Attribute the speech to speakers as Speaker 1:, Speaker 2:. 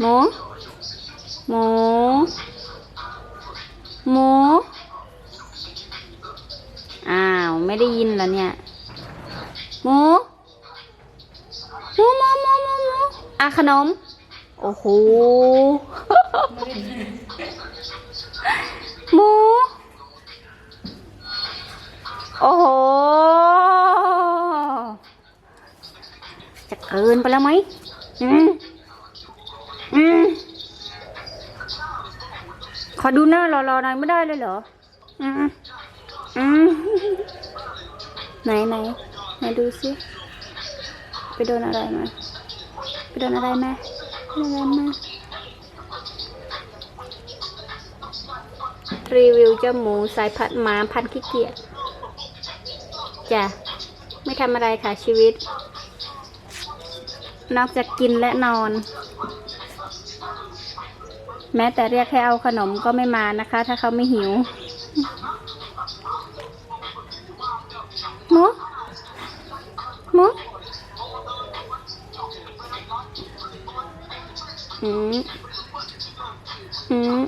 Speaker 1: หมูหมูหมูอ้าว ไม่ได้ยินเหรอเนี่ยหมูหมูหมูหมูหมูหมูอะขนม โอ้โหหมูโอ้โหจะเกินไปแล้วไหมอืมอืม ขอดูหน้ารอๆหน่อยไม่ได้เลยเหรอ อืมอืมไหนไหนไหนดูสิ ไปโดนอะไรมา ไปโดนอะไรมาไปโดนอะไรมารีวิวเจ้าหมูสายพันหมาพันขี้เกียจจ้ะไม่ทำอะไรค่ะชีวิต นอกจากกินและนอน แม้แต่เรียกให้เอาขนมก็ไม่มานะคะ ถ้าเขาไม่หิวมูหมูอืมอืม